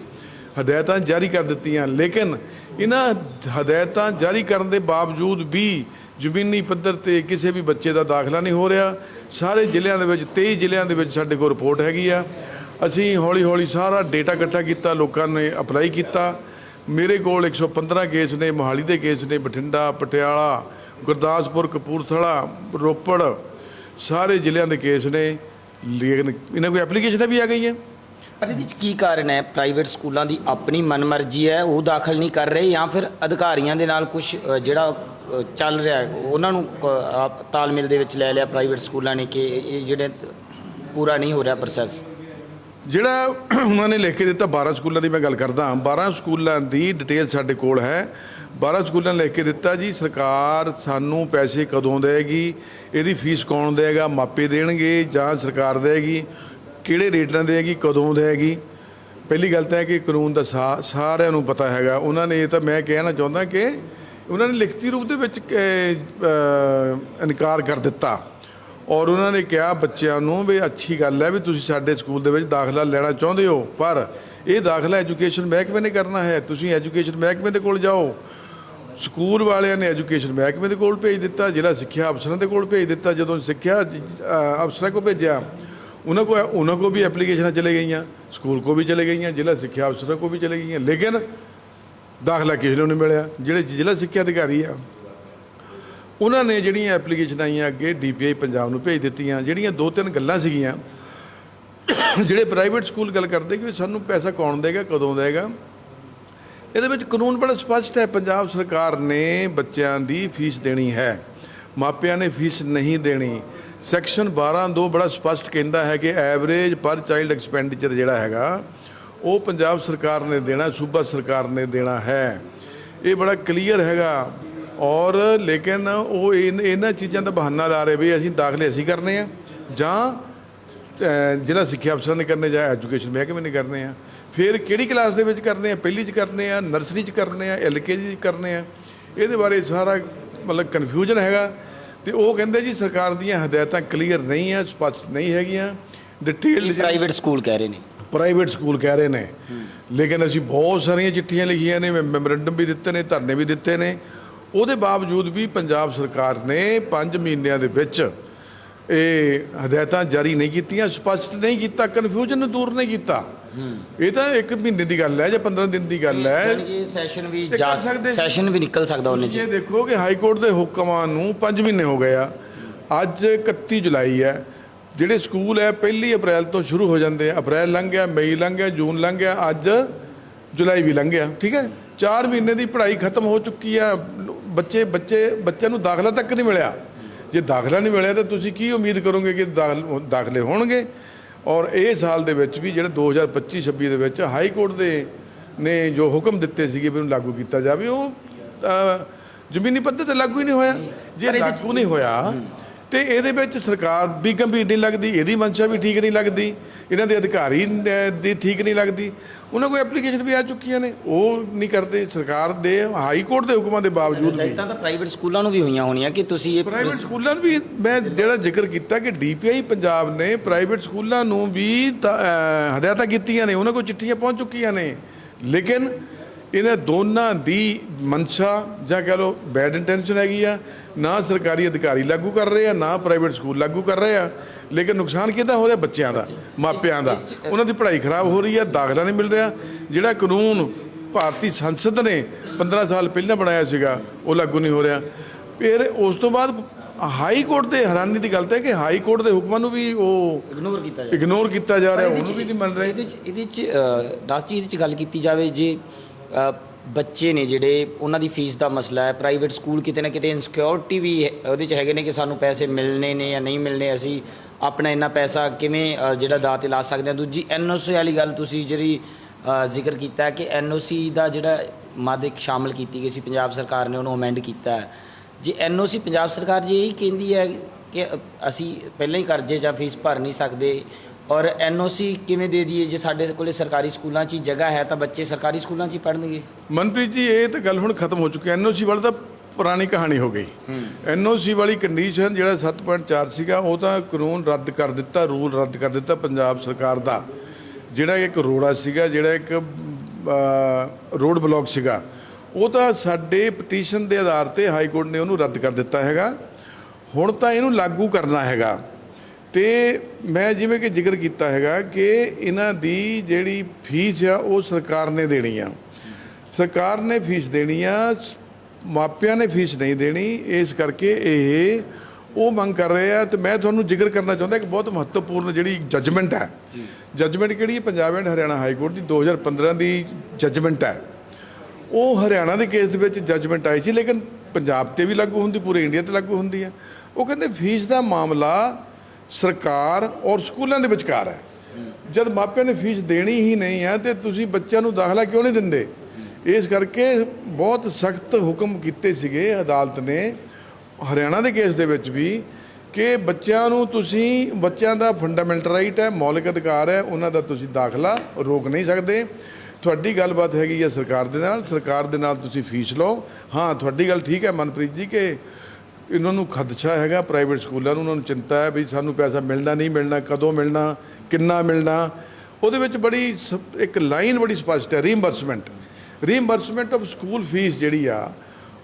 [SPEAKER 1] ਹਦਾਇਤਾਂ ਜਾਰੀ ਕਰ ਦਿੱਤੀਆਂ। ਲੇਕਿਨ ਇਹਨਾਂ ਹਦਾਇਤਾਂ ਜਾਰੀ ਕਰਨ ਦੇ ਬਾਵਜੂਦ ਵੀ ਜ਼ਮੀਨੀ ਪੱਧਰ ਤੇ ਕਿਸੇ ਵੀ ਬੱਚੇ ਦਾ ਦਾਖਲਾ ਨਹੀਂ ਹੋ ਰਿਹਾ। ਸਾਰੇ ਜ਼ਿਲ੍ਹਿਆਂ ਦੇ ਵਿੱਚ 23 ਜ਼ਿਲ੍ਹਿਆਂ ਦੇ ਵਿੱਚ ਸਾਡੇ ਕੋਲ ਰਿਪੋਰਟ ਹੈਗੀ ਆ। ਅਸੀਂ ਹੌਲੀ ਹੌਲੀ ਸਾਰਾ ਡੇਟਾ ਇਕੱਠਾ ਕੀਤਾ, ਲੋਕਾਂ ਨੇ ਅਪਲਾਈ ਕੀਤਾ। ਮੇਰੇ ਕੋਲ 115 ਕੇਸ ਨੇ, ਮੋਹਾਲੀ ਦੇ ਕੇਸ ਨੇ, ਬਠਿੰਡਾ, ਪਟਿਆਲਾ, ਗੁਰਦਾਸਪੁਰ, ਕਪੂਰਥਲਾ, ਰੋਪੜ, ਸਾਰੇ ਜ਼ਿਲ੍ਹਿਆਂ ਦੇ ਕੇਸ ਨੇ। ਲੇਕਿਨ ਇਹਨਾਂ ਕੋਈ ਐਪਲੀਕੇਸ਼ਨਾਂ ਵੀ ਆ ਗਈਆਂ?
[SPEAKER 2] ਪਰ ਇਹਦੇ ਵਿੱਚ ਕੀ ਕਾਰਨ ਹੈ? ਪ੍ਰਾਈਵੇਟ ਸਕੂਲਾਂ ਦੀ ਆਪਣੀ ਮਨਮਰਜ਼ੀ ਹੈ ਉਹ ਦਾਖਲ ਨਹੀਂ ਕਰ ਰਹੇ ਜਾਂ ਫਿਰ ਅਧਿਕਾਰੀਆਂ ਦੇ ਨਾਲ ਕੁਝ ਜਿਹੜਾ ਚੱਲ ਰਿਹਾ ਉਹਨਾਂ ਨੂੰ ਅ, ਆਪ ਤਾਲਮੇਲ ਦੇ ਵਿੱਚ ਲੈ ਲਿਆ ਪ੍ਰਾਈਵੇਟ ਸਕੂਲਾਂ ਨੇ ਕਿ ਇਹ ਜਿਹੜੇ ਪੂਰਾ ਨਹੀਂ ਹੋ ਰਿਹਾ ਪ੍ਰੋਸੈਸ
[SPEAKER 1] ਜਿਹੜਾ ਉਹਨਾਂ ਨੇ ਲਿਖ ਕੇ ਦਿੱਤਾ 12 ਸਕੂਲਾਂ ਦੀ ਮੈਂ ਗੱਲ ਕਰਦਾ 12 ਸਕੂਲਾਂ ਦੀ ਡਿਟੇਲ ਸਾਡੇ ਕੋਲ ਹੈ। 12 ਸਕੂਲਾਂ ਲਿਖ ਕੇ ਦਿੱਤਾ ਜੀ ਸਰਕਾਰ ਸਾਨੂੰ ਪੈਸੇ ਕਦੋਂ ਦੇਗੀ ਇਹਦੀ ਫੀਸ ਕੌਣ ਦੇਗਾ ਮਾਪੇ ਦੇਣਗੇ ਜਾਂ ਸਰਕਾਰ ਦੇਗੀ ਕਿਹੜੇ ਰੇਟ ਨਾਲ ਦੇਗੀ ਕਦੋਂ ਦੇਗੀ ਪਹਿਲੀ ਗੱਲ ਤਾਂ ਹੈ ਕਿ ਕਾਨੂੰਨ ਦਾ ਸਾ- ਸਾਰਿਆਂ ਨੂੰ ਪਤਾ ਹੈਗਾ। ਉਹਨਾਂ ਨੇ ਇਹ ਤਾਂ ਮੈਂ ਕਹਿਣਾ ਚਾਹੁੰਦਾ ਕਿ ਉਹਨਾਂ ਨੇ ਲਿਖਤੀ ਰੂਪ ਦੇ ਵਿੱਚ ਇਨਕਾਰ ਕਰ ਦਿੱਤਾ। ਔਰ ਉਹਨਾਂ ਨੇ ਕਿਹਾ ਬੱਚਿਆਂ ਨੂੰ ਵੀ ਅੱਛੀ ਗੱਲ ਹੈ ਵੀ ਤੁਸੀਂ ਸਾਡੇ ਸਕੂਲ ਦੇ ਵਿੱਚ ਦਾਖਲਾ ਲੈਣਾ ਚਾਹੁੰਦੇ ਹੋ, ਪਰ ਇਹ ਦਾਖਲਾ ਐਜੂਕੇਸ਼ਨ ਮਹਿਕਮੇ ਨੇ ਕਰਨਾ ਹੈ। ਤੁਸੀਂ ਐਜੂਕੇਸ਼ਨ ਮਹਿਕਮੇ ਦੇ ਕੋਲ ਜਾਓ। ਸਕੂਲ ਵਾਲਿਆਂ ਨੇ ਐਜੂਕੇਸ਼ਨ ਮਹਿਕਮੇ ਦੇ ਕੋਲ ਭੇਜ ਦਿੱਤਾ, ਜ਼ਿਲ੍ਹਾ ਸਿੱਖਿਆ ਅਫਸਰਾਂ ਦੇ ਕੋਲ ਭੇਜ ਦਿੱਤਾ। ਜਦੋਂ ਸਿੱਖਿਆ ਅਫਸਰਾਂ ਕੋਲ ਭੇਜਿਆ ਉਹਨਾਂ ਕੋ ਉਹਨਾਂ ਕੋ ਵੀ ਐਪਲੀਕੇਸ਼ਨਾਂ ਚਲੇ ਗਈਆਂ ਸਕੂਲ ਕੋ ਵੀ ਚਲੇ ਗਈਆਂ, ਜ਼ਿਲ੍ਹਾ ਸਿੱਖਿਆ ਅਫਸਰਾਂ ਕੋ ਵੀ ਚਲੇ ਗਈਆਂ। ਲੇਕਿਨ ਦਾਖਲਾ ਕਿਸੇ ਨੂੰ ਨਹੀਂ ਮਿਲਿਆ। ਜਿਹੜੇ ਜ਼ਿਲ੍ਹਾ ਸਿੱਖਿਆ ਅਧਿਕਾਰੀ ਆ, ਉਹਨਾਂ ਨੇ ਜਿਹੜੀਆਂ ਐਪਲੀਕੇਸ਼ਨਾਂ ਆਈਆਂ ਅੱਗੇ ਡੀਪੀਆਈ ਪੰਜਾਬ ਨੂੰ ਭੇਜ ਦਿੱਤੀਆਂ। ਜਿਹੜੀਆਂ ਦੋ ਤਿੰਨ ਗੱਲਾਂ ਸੀਗੀਆਂ, ਜਿਹੜੇ ਪ੍ਰਾਈਵੇਟ ਸਕੂਲ ਗੱਲ ਕਰਦੇ ਕਿ ਸਾਨੂੰ ਪੈਸਾ ਕੌਣ ਦੇਗਾ, ਕਦੋਂ ਦੇਗਾ? ਇਹਦੇ ਵਿੱਚ ਕਾਨੂੰਨ ਬੜਾ ਸਪਸ਼ਟ ਹੈ। ਪੰਜਾਬ ਸਰਕਾਰ ਨੇ ਬੱਚਿਆਂ ਦੀ ਫੀਸ ਦੇਣੀ ਹੈ। ਮਾਪਿਆਂ ਨੇ ਫੀਸ ਨਹੀਂ ਦੇਣੀ। ਸੈਕਸ਼ਨ 12 ਬੜਾ ਸਪਸ਼ਟ ਕਹਿੰਦਾ ਹੈ ਕਿ ਐਵਰੇਜ ਪਰ ਚਾਈਲਡ ਐਕਸਪੈਂਡੀਚਰ ਜਿਹੜਾ ਹੈਗਾ ਉਹ ਪੰਜਾਬ ਸਰਕਾਰ ਨੇ ਦੇਣਾ ਸੂਬਾ ਸਰਕਾਰ ਨੇ ਦੇਣਾ ਹੈ। ਇਹ ਬੜਾ ਕਲੀਅਰ ਹੈਗਾ। ਔਰ ਲੇਕਿਨ ਉਹ ਇਨ- ਇਹਨਾਂ ਚੀਜ਼ਾਂ ਦਾ ਬਹਾਨਾ ਲਾ ਰਹੇ ਵੀ ਅਸੀਂ ਦਾਖਲੇ ਅਸੀਂ ਕਰਨੇ ਆ ਜਾਂ ਅਹ, ਜ਼ਿਲ੍ਹਾ ਸਿੱਖਿਆ ਅਫਸਰਾਂ ਨੇ ਕਰਨੇ ਜਾਂ ਐਜੂਕੇਸ਼ਨ ਮਹਿਕਮੇ ਨੇ ਕਰਨੇ ਆ ਫਿਰ ਕਿਹੜੀ ਕਲਾਸ ਦੇ ਵਿੱਚ ਕਰਨੇ ਆ? ਪਹਿਲੀ ਚ ਕਰਨੇ ਆ ਨਰਸਰੀ ਚ ਕਰਨੇ ਆ ਐਲਕੇਜੀ ਚ ਕਰਨੇ ਆ? ਇਹਦੇ ਬਾਰੇ ਸਾਰਾ ਮਤਲਬ ਕਨਫਿਊਜ਼ਨ ਹੈਗਾ। ਤੇ ਉਹ ਕਹਿੰਦੇ ਜੀ ਸਰਕਾਰ ਦੀਆਂ ਹਦਾਇਤਾਂ ਕਲੀਅਰ ਨਹੀਂ ਆ ਸਪਸ਼ਟ ਨਹੀਂ ਹੈਗੀਆਂ। ਡਿਟੇਲਡ
[SPEAKER 2] ਪ੍ਰਾਈਵੇਟ ਸਕੂਲ ਕਹਿ ਰਹੇ ਨੇ।
[SPEAKER 1] ਪ੍ਰਾਈਵੇਟ ਸਕੂਲ ਕਹਿ ਰਹੇ ਨੇ। ਲੇਕਿਨ ਅਸੀਂ ਬਹੁਤ ਸਾਰੀਆਂ ਚਿੱਠੀਆਂ ਲਿਖੀਆਂ ਨੇ ਮੈਮੋਰੈਂਡਮ ਵੀ ਦਿੱਤੇ ਨੇ ਧਰਨੇ ਵੀ ਦਿੱਤੇ ਨੇ। ਉਹਦੇ ਬਾਵਜੂਦ ਵੀ ਪੰਜਾਬ ਸਰਕਾਰ ਨੇ 5 ਮਹੀਨਿਆਂ ਦੇ ਵਿੱਚ ਇਹ ਹਦਾਇਤਾਂ ਜਾਰੀ ਨਹੀਂ ਕੀਤੀਆਂ ਸਪਸ਼ਟ ਨਹੀਂ ਕੀਤਾ ਕਨਫਿਊਜ਼ਨ ਨੂੰ ਦੂਰ ਨਹੀਂ ਕੀਤਾ। ਇਹ ਤਾਂ ਇੱਕ ਮਹੀਨੇ ਦੀ ਗੱਲ ਹੈ ਜਾਂ 15 ਦਿਨ ਦੀ ਗੱਲ ਹੈ।
[SPEAKER 2] ਸੈਸ਼ਨ ਵੀ ਜਾ ਸੈਸ਼ਨ ਨਿਕਲ ਸਕਦਾ ਉਹਨੇ
[SPEAKER 1] ਇਹ ਦੇਖੋ ਕਿ ਹਾਈ ਕੋਰਟ ਦੇ ਹੁਕਮਾਂ ਨੂੰ 5 ਮਹੀਨੇ ਹੋ ਗਏ ਆ। ਅੱਜ 31 ਜੁਲਾਈ ਹੈ। ਜਿਹੜੇ ਸਕੂਲ ਹੈ ਪਹਿਲੀ ਅਪ੍ਰੈਲ ਤੋਂ ਸ਼ੁਰੂ ਹੋ ਜਾਂਦੇ ਆ। ਅਪ੍ਰੈਲ ਲੰਘ ਗਿਆ ਮਈ ਲੰਘ ਗਿਆ ਜੂਨ ਲੰਘ ਗਿਆ ਅੱਜ ਜੁਲਾਈ ਵੀ ਲੰਘ ਗਿਆ ਠੀਕ ਹੈ? 4 ਮਹੀਨੇ ਦੀ ਪੜ੍ਹਾਈ ਖਤਮ ਹੋ ਚੁੱਕੀ ਆ ਬੱਚੇ ਬੱਚੇ ਬੱਚਿਆਂ ਨੂੰ ਦਾਖਲਾ ਤੱਕ ਨਹੀਂ ਮਿਲਿਆ। ਜੇ ਦਾਖਲਾ ਨਹੀਂ ਮਿਲਿਆ ਤਾਂ ਤੁਸੀਂ ਕੀ ਉਮੀਦ ਕਰੋਗੇ ਕਿ ਦਾਖਲੇ ਹੋਣਗੇ? ਔਰ ਇਹ ਸਾਲ ਦੇ ਵਿੱਚ ਵੀ ਜਿਹੜੇ 2025 26 ਦੇ ਵਿੱਚ ਹਾਈ ਕੋਰਟ ਦੇ ਨੇ ਜੋ ਹੁਕਮ ਦਿੱਤੇ ਸੀਗੇ ਵੀ ਉਹਨੂੰ ਲਾਗੂ ਕੀਤਾ ਜਾਵੇ ਉਹ ਜ਼ਮੀਨੀ ਪੱਧਰ ਤੇ ਲਾਗੂ ਹੀ ਨਹੀਂ ਹੋਇਆ। ਜੇ ਲਾਗੂ ਨਹੀਂ ਹੋਇਆ ਤੇ ਇਹਦੇ ਵਿੱਚ ਸਰਕਾਰ ਵੀ ਗੰਭੀਰ ਨਹੀਂ ਲੱਗਦੀ ਇਹਦੀ ਮਨਸ਼ਾ ਵੀ ਠੀਕ ਨਹੀਂ ਲੱਗਦੀ ਇਹਨਾਂ ਦੇ ਅਧਿਕਾਰੀ ਦੀ ਠੀਕ ਨਹੀਂ ਲੱਗਦੀ। ਉਹਨਾਂ ਕੋਲ ਐਪਲੀਕੇਸ਼ਨ ਵੀ ਆ ਚੁੱਕੀਆਂ ਨੇ ਉਹ ਨਹੀਂ ਕਰਦੇ। ਸਰਕਾਰ ਦੇ ਹਾਈ ਕੋਰਟ ਦੇ ਹੁਕਮਾਂ ਦੇ ਬਾਵਜੂਦ ਵੀ।
[SPEAKER 2] ਤਾਂ ਪ੍ਰਾਈਵੇਟ ਸਕੂਲਾਂ ਨੂੰ ਵੀ ਹੋਈਆਂ ਹੋਣੀਆਂ ਕਿ ਤੁਸੀਂ ਇਹ
[SPEAKER 1] ਪ੍ਰਾਈਵੇਟ ਸਕੂਲਾਂ ਨੂੰ ਵੀ ਮੈਂ ਜਿਹੜਾ ਜ਼ਿਕਰ ਕੀਤਾ ਕਿ ਡੀਪੀਆਈ ਪੰਜਾਬ ਨੇ ਪ੍ਰਾਈਵੇਟ ਸਕੂਲਾਂ ਨੂੰ ਵੀ ਹਦਾਇਤਾਂ ਕੀਤੀਆਂ ਨੇ ਉਹਨਾਂ ਕੋਲ ਚਿੱਠੀਆਂ ਪਹੁੰਚ ਚੁੱਕੀਆਂ ਨੇ। ਲੇਕਿਨ ਇਹਨਾਂ ਦੋਨਾਂ ਦੀ ਮਨਸ਼ਾ ਜਾਂ ਕਹ ਲਓ ਬੈਡ ਇੰਟੈਂਸ਼ਨ ਹੈਗੀ ਆ ਨਾ ਸਰਕਾਰੀ ਅਧਿਕਾਰੀ ਲਾਗੂ ਕਰ ਰਹੇ ਆ ਨਾ ਪ੍ਰਾਈਵੇਟ ਸਕੂਲ ਲਾਗੂ ਕਰ ਰਹੇ ਆ ਲੇਕਿਨ ਨੁਕਸਾਨ ਕਿਹਦਾ ਹੋ ਰਿਹਾ? ਬੱਚਿਆਂ ਦਾ ਮਾਪਿਆਂ ਦਾ। ਉਹਨਾਂ ਦੀ ਪੜ੍ਹਾਈ ਖਰਾਬ ਹੋ ਰਹੀ ਆ ਦਾਖਲਾ ਨਹੀਂ ਮਿਲ ਰਿਹਾ। ਜਿਹੜਾ ਕਾਨੂੰਨ ਭਾਰਤੀ ਸੰਸਦ ਨੇ 15 ਸਾਲ ਪਹਿਲਾਂ ਬਣਾਇਆ ਸੀਗਾ ਉਹ ਲਾਗੂ ਨਹੀਂ ਹੋ ਰਿਹਾ। ਫਿਰ ਉਸ ਤੋਂ ਬਾਅਦ ਹਾਈ ਕੋਰਟ ਦੇ ਹੈਰਾਨੀ ਦੀ ਗੱਲ ਤਾਂ ਹੈ ਕਿ ਹਾਈ ਕੋਰਟ ਦੇ ਹੁਕਮਾਂ ਨੂੰ ਵੀ ਉਹ
[SPEAKER 2] ਇਗਨੋਰ ਕੀਤਾ ਜਾਵੇ
[SPEAKER 1] ਇਗਨੋਰ ਕੀਤਾ ਜਾ ਰਿਹਾ ਉਹਨੂੰ ਵੀ ਨਹੀਂ ਮੰਨ ਰਹੇ।
[SPEAKER 2] ਇਹਦੇ ਚ ਇਹਦੇ ਚ ਅ, ਦਾਸ ਜੀ ਇਹਦੇ ਚ ਗੱਲ ਕੀਤੀ ਜਾਵੇ ਜੇ ਬੱਚੇ ਨੇ ਜਿਹੜੇ, ਉਹਨਾਂ ਦੀ ਫੀਸ ਦਾ ਮਸਲਾ ਹੈ। ਪ੍ਰਾਈਵੇਟ ਸਕੂਲ ਕਿਤੇ ਨਾ ਕਿਤੇ ਇਨਸਿਕਿਉਰਿਟੀ ਵੀ ਹੈ- ਉਹਦੇ ਚ ਹੈਗੇ ਨੇ ਕਿ ਸਾਨੂੰ ਪੈਸੇ ਮਿਲਣੇ ਨੇ ਜਾਂ ਨਹੀਂ ਮਿਲਣੇ। ਅਸੀਂ ਆਪਣਾ ਇੰਨਾ ਪੈਸਾ ਕਿਵੇਂ ਜਿਹੜਾ ਦਾਅ ਤੇ ਲਾ ਸਕਦੇ ਹਾਂ। ਦੂਜੀ ਐਨਓਸੀ ਵਾਲੀ ਗੱਲ ਤੁਸੀਂ ਜਿਹੜੀ ਜ਼ਿਕਰ ਕੀਤਾ ਹੈ ਕਿ ਐਨਓਸੀ ਦਾ ਜਿਹੜਾ ਮਾਦਿਕ ਇੱਕ ਸ਼ਾਮਲ ਕੀਤੀ ਗਈ ਸੀ, ਪੰਜਾਬ ਸਰਕਾਰ ਨੇ ਉਹਨੂੰ ਅਮੈਂਡ ਕੀਤਾ ਹੈ। ਜੇ ਐਨਓਸੀ ਪੰਜਾਬ ਸਰਕਾਰ ਜੀ ਇਹ ਕਹਿੰਦੀ ਹੈ ਕਿ ਅਸੀਂ ਪਹਿਲਾਂ ਹੀ ਕਰਜ਼ੇ ਜਾਂ ਫੀਸ ਭਰ ਨਹੀਂ ਸਕਦੇ ਔਰ ਐਨਓਸੀ ਕਿਵੇਂ ਦੇ ਦਈਏ? ਜੇ ਸਾਡੇ ਕੋਲੇ ਸਰਕਾਰੀ ਸਕੂਲਾਂ 'ਚ ਹੀ ਜਗ੍ਹਾ ਹੈ ਤਾਂ ਬੱਚੇ ਸਰਕਾਰੀ ਸਕੂਲਾਂ 'ਚ ਹੀ ਪੜ੍ਹਨਗੇ।
[SPEAKER 1] ਮਨਪ੍ਰੀਤ ਜੀ ਇਹ ਤਾਂ ਗੱਲ ਹੁਣ ਖਤਮ ਹੋ ਚੁੱਕੀ ਐਨਓਸੀ ਵਾਲੀ ਤਾਂ ਪੁਰਾਣੀ ਕਹਾਣੀ ਹੋ ਗਈ। ਐਨਓਸੀ ਵਾਲੀ ਕੰਡੀਸ਼ਨ ਜਿਹੜਾ 7.4 ਸੀਗਾ ਉਹ ਤਾਂ ਕਾਨੂੰਨ ਰੱਦ ਕਰ ਦਿੱਤਾ ਰੂਲ ਰੱਦ ਕਰ ਦਿੱਤਾ ਪੰਜਾਬ ਸਰਕਾਰ ਦਾ। ਜਿਹੜਾ ਇੱਕ ਰੋੜਾ ਸੀਗਾ ਜਿਹੜਾ ਇੱਕ ਰੋਡ ਬਲਾਕ ਸੀਗਾ ਉਹ ਤਾਂ ਸਾਡੇ ਪਟੀਸ਼ਨ ਦੇ ਆਧਾਰ ਤੇ ਹਾਈ ਕੋਰਟ ਨੇ ਉਹਨੂੰ ਰੱਦ ਕਰ ਦਿੱਤਾ ਹੈਗਾ। ਹੁਣ ਤਾਂ ਇਹਨੂੰ ਲਾਗੂ ਕਰਨਾ ਹੈਗਾ। ਤੇ ਮੈਂ ਜਿਵੇਂ ਕਿ ਜ਼ਿਕਰ ਕੀਤਾ ਹੈਗਾ ਕਿ ਇਹਨਾਂ ਦੀ ਜਿਹੜੀ ਫੀਸ ਆ ਉਹ ਸਰਕਾਰ ਨੇ ਦੇਣੀ ਆ। ਸਰਕਾਰ ਨੇ ਫੀਸ ਦੇਣੀ ਆ ਮਾਪਿਆਂ ਨੇ ਫੀਸ ਨਹੀਂ ਦੇਣੀ ਇਸ ਕਰਕੇ ਇਹ ਉਹ ਮੰਗ ਕਰ ਰਹੇ ਆ। ਤੇ ਮੈਂ ਤੁਹਾਨੂੰ ਜ਼ਿਕਰ ਕਰਨਾ ਚਾਹੁੰਦਾ ਕਿ ਬਹੁਤ ਮਹੱਤਵਪੂਰਨ ਜਿਹੜੀ ਜੱਜਮੈਂਟ ਹੈ ਜੱਜਮੈਂਟ ਕਿਹੜੀ ਹੈ Punjab and Haryana high court ਦੀ 2015 ਦੀ ਜੱਜਮੈਂਟ ਹੈ ਉਹ ਹਰਿਆਣਾ ਦੇ ਕੇਸ ਦੇ ਵਿੱਚ ਜੱਜਮੈਂਟ ਆਈ ਸੀ ਲੇਕਿਨ ਪੰਜਾਬ ਤੇ ਵੀ ਲਾਗੂ ਹੁੰਦੀ ਪੂਰੇ ਇੰਡੀਆ ਤੇ ਲਾਗੂ ਹੁੰਦੀ ਹੈ ਉਹ ਕਹਿੰਦੇ ਫੀਸ ਦਾ ਮਾਮਲਾ ਸਰਕਾਰ ਔਰ ਸਕੂਲਾਂ ਦੇ ਵਿਚਕਾਰ ਹੈ। ਜਦ ਮਾਪਿਆਂ ਨੇ ਫੀਸ ਦੇਣੀ ਹੀ ਨਹੀਂ ਹੈ, ਤੇ ਤੁਸੀਂ ਬੱਚਿਆਂ ਨੂੰ ਦਾਖਲਾ ਕਿਉਂ ਨਹੀਂ ਦਿੰਦੇ? ਇਸ ਕਰਕੇ ਬਹੁਤ ਸਖਤ ਹੁਕਮ ਕੀਤੇ ਸੀਗੇ ਅਦਾਲਤ ਨੇ, ਹਰਿਆਣਾ ਦੇ ਕੇਸ ਦੇ ਵਿੱਚ ਵੀ, ਕਿ ਬੱਚਿਆਂ ਨੂੰ ਤੁਸੀਂ, ਬੱਚਿਆਂ ਦਾ ਫੰਡਾਮੈਂਟਲ ਰਾਈਟ ਹੈ, ਮੌਲਿਕ ਅਧਿਕਾਰ ਹੈ, ਉਹਨਾਂ ਦਾ ਤੁਸੀਂ ਦਾਖਲਾ ਰੋਕ ਨਹੀਂ ਸਕਦੇ। ਤੁਹਾਡੀ ਗੱਲਬਾਤ ਹੈਗੀ ਹੈ ਸਰਕਾਰ ਦੇ ਨਾਲ, ਸਰਕਾਰ ਦੇ ਨਾਲ ਤੁਸੀਂ ਫੀਸ ਲਓ। ਹਾਂ, ਤੁਹਾਡੀ ਗੱਲ ਠੀਕ ਹੈ ਮਨਪ੍ਰੀਤ ਜੀ, ਕਿ ਇਹਨਾਂ ਨੂੰ ਖਦਸ਼ਾ ਹੈਗਾ ਪ੍ਰਾਈਵੇਟ ਸਕੂਲਾਂ ਨੂੰ, ਉਹਨਾਂ ਨੂੰ ਚਿੰਤਾ ਹੈ ਵੀ ਸਾਨੂੰ ਪੈਸਾ ਮਿਲਣਾ, ਨਹੀਂ ਮਿਲਣਾ, ਕਦੋਂ ਮਿਲਣਾ, ਕਿੰਨਾ ਮਿਲਣਾ। ਉਹਦੇ ਵਿੱਚ ਬੜੀ ਸ- ਇੱਕ ਲਾਈਨ ਬੜੀ ਸਪਸ਼ਟ ਹੈ reimbursement reimbursement of school fees ਜਿਹੜੀ ਆ,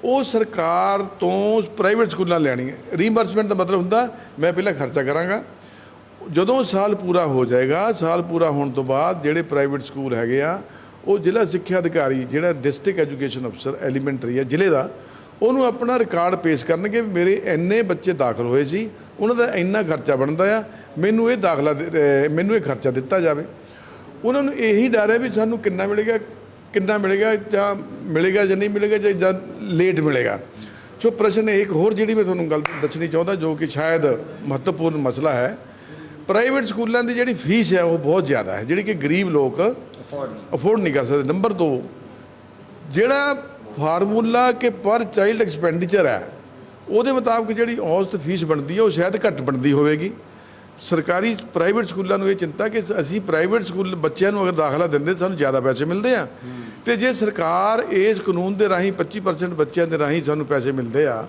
[SPEAKER 1] ਉਹ ਸਰਕਾਰ ਤੋਂ ਪ੍ਰਾਈਵੇਟ ਸਕੂਲਾਂ ਲੈਣੀ ਹੈ। ਰੀਇੰਬਰਸਮੈਂਟ ਦਾ ਮਤਲਬ ਹੁੰਦਾ, ਮੈਂ ਪਹਿਲਾਂ ਖਰਚਾ ਕਰਾਂਗਾ। ਜਦੋਂ ਸਾਲ ਪੂਰਾ ਹੋ ਜਾਏਗਾ, ਸਾਲ ਪੂਰਾ ਹੋਣ ਤੋਂ ਬਾਅਦ ਜਿਹੜੇ ਪ੍ਰਾਈਵੇਟ ਸਕੂਲ ਹੈਗੇ ਆ, ਉਹ ਜ਼ਿਲ੍ਹਾ ਸਿੱਖਿਆ ਅਧਿਕਾਰੀ, ਜਿਹੜਾ ਡਿਸਟ੍ਰਿਕਟ ਐਜੂਕੇਸ਼ਨ ਅਫਸਰ ਐਲੀਮੈਂਟਰੀ ਹੈ ਜ਼ਿਲ੍ਹੇ ਦਾ ਉਹਨੂੰ ਆਪਣਾ ਰਿਕਾਰਡ ਪੇਸ਼ ਕਰਨਗੇ ਵੀ ਮੇਰੇ ਇੰਨੇ ਬੱਚੇ ਦਾਖਲ ਹੋਏ ਸੀ ਉਹਨਾਂ ਦਾ ਇੰਨਾ ਖਰਚਾ ਬਣਦਾ ਆ ਮੈਨੂੰ ਇਹ ਦਾਖਲਾ ਮੈਨੂੰ ਇਹ ਖਰਚਾ ਦਿੱਤਾ ਜਾਵੇ। ਉਹਨਾਂ ਨੂੰ ਇਹੀ ਡਰ ਹੈ ਵੀ ਸਾਨੂੰ ਕਿੰਨਾ ਮਿਲੇਗਾ ਕਿੰਨਾ ਮਿਲੇਗਾ ਜਾਂ ਮਿਲੇਗਾ ਜਾਂ ਨਹੀਂ ਮਿਲੇਗਾ ਜਾਂ ਲੇਟ ਮਿਲੇਗਾ। ਸੋ ਪ੍ਰਸ਼ਨ ਇੱਕ ਹੋਰ ਜਿਹੜੀ ਮੈਂ ਤੁਹਾਨੂੰ ਗੱਲ ਦੱਸਣੀ ਚਾਹੁੰਦਾ ਜੋ ਕਿ ਸ਼ਾਇਦ ਮਹੱਤਵਪੂਰਨ ਮਸਲਾ ਹੈ ਪ੍ਰਾਈਵੇਟ ਸਕੂਲਾਂ ਦੀ ਜਿਹੜੀ ਫੀਸ ਹੈ ਉਹ ਬਹੁਤ ਜ਼ਿਆਦਾ ਹੈ ਜਿਹੜੀ ਕਿ ਗਰੀਬ ਲੋਕ
[SPEAKER 2] ਅਫੋਰਡ ਨਹੀਂ।
[SPEAKER 1] ਕਰ ਸਕਦੇ। ਨੰਬਰ 2 ਜਿਹੜਾ ਫਾਰਮੂਲਾ ਕਿ ਪਰ ਚਾਈਲਡ ਐਕਸਪੈਂਡੀਚਰ ਹੈ, ਉਹਦੇ ਮੁਤਾਬਕ ਜਿਹੜੀ ਔਸਤ ਫੀਸ ਬਣਦੀ ਹੈ, ਉਹ ਸ਼ਾਇਦ ਘੱਟ ਬਣਦੀ ਹੋਵੇਗੀ। ਸਰਕਾਰੀ ਪ੍ਰਾਈਵੇਟ ਸਕੂਲਾਂ ਨੂੰ ਇਹ ਚਿੰਤਾ ਕਿ ਅਸੀਂ ਪ੍ਰਾਈਵੇਟ ਸਕੂਲ ਬੱਚਿਆਂ ਨੂੰ ਅਗਰ ਦਾਖਲਾ ਦਿੰਦੇ ਸਾਨੂੰ ਜ਼ਿਆਦਾ ਪੈਸੇ ਮਿਲਦੇ ਆ। ਤੇ ਜੇ ਸਰਕਾਰ ਇਸ ਕਾਨੂੰਨ ਦੇ ਰਾਹੀਂ 25% ਬੱਚਿਆਂ ਦੇ ਰਾਹੀਂ ਸਾਨੂੰ ਪੈਸੇ ਮਿਲਦੇ ਆ,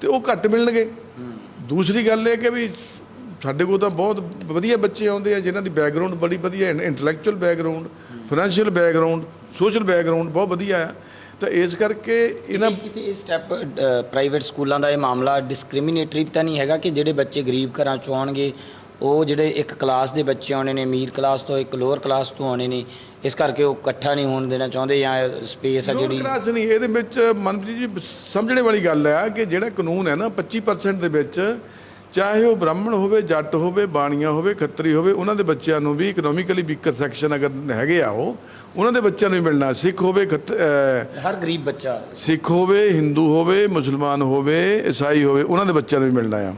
[SPEAKER 1] ਤੇ ਉਹ ਘੱਟ ਮਿਲਣਗੇ। ਦੂਸਰੀ ਗੱਲ ਇਹ ਕਿ ਵੀ ਸਾਡੇ ਕੋਲ ਤਾਂ ਬਹੁਤ ਵਧੀਆ ਬੱਚੇ ਆਉਂਦੇ ਆ, ਜਿਨ੍ਹਾਂ ਦੀ ਬੈਕਗ੍ਰਾਉਂਡ ਬੜੀ ਵਧੀਆ intellectual background financial background social background ਬਹੁਤ ਵਧੀਆ ਆ। ਤਾਂ ਇਸ ਕਰਕੇ ਇਹਨਾਂ
[SPEAKER 2] ਕਿਤੇ ਇਹ ਸਟੈਪ ਪ੍ਰਾਈਵੇਟ ਸਕੂਲਾਂ ਦਾ ਇਹ ਮਾਮਲਾ ਡਿਸਕ੍ਰਿਮੀਨੇਟਰੀ ਤਾਂ ਨਹੀਂ ਹੈਗਾ ਕਿ ਜਿਹੜੇ ਬੱਚੇ ਗਰੀਬ ਘਰਾਂ ਚੋਂ ਆਉਣਗੇ ਉਹ ਜਿਹੜੇ ਇੱਕ ਕਲਾਸ ਦੇ ਬੱਚੇ ਆਉਣੇ ਨੇ ਅਮੀਰ ਕਲਾਸ ਤੋਂ ਇੱਕ ਲੋਅਰ ਕਲਾਸ ਤੋਂ ਆਉਣੇ ਨੇ ਇਸ ਕਰਕੇ ਉਹ ਇਕੱਠਾ ਨਹੀਂ ਹੋਣ ਦੇਣਾ ਚਾਹੁੰਦੇ ਜਾਂ ਸਪੇਸ ਆ
[SPEAKER 1] ਜਿਹੜੀ ਕਲਾਸ ਨਹੀਂ ਇਹਦੇ ਵਿੱਚ ਮਨਪ੍ਰੀਤ ਜੀ ਸਮਝਣੇ ਵਾਲੀ ਗੱਲ ਹੈ ਕਿ ਜਿਹੜਾ ਕਾਨੂੰਨ ਹੈ ਨਾ 25% ਦੇ ਵਿੱਚ ਚਾਹੇ ਉਹ ਬ੍ਰਾਹਮਣ ਹੋਵੇ ਜੱਟ ਹੋਵੇ ਬਾਣੀਆ ਹੋਵੇ ਖੱਤਰੀ ਹੋਵੇ ਉਹਨਾਂ ਦੇ ਬੱਚਿਆਂ ਨੂੰ ਵੀ ਇਕਨੋਮਿਕਲੀ ਵੀਕਰ ਸੈਕਸ਼ਨ ਅਗਰ ਹੈਗੇ ਆ ਉਹ ਉਹਨਾਂ ਦੇ ਬੱਚਿਆਂ ਨੂੰ ਵੀ ਮਿਲਣਾ। ਸਿੱਖ ਹੋਵੇ
[SPEAKER 2] ਹਰ ਗਰੀਬ ਬੱਚਾ।
[SPEAKER 1] ਸਿੱਖ ਹੋਵੇ ਹਿੰਦੂ ਹੋਵੇ ਮੁਸਲਮਾਨ ਹੋਵੇ ਈਸਾਈ ਹੋਵੇ ਉਹਨਾਂ ਦੇ ਬੱਚਿਆਂ ਨੂੰ ਵੀ ਮਿਲਣਾ ਆ।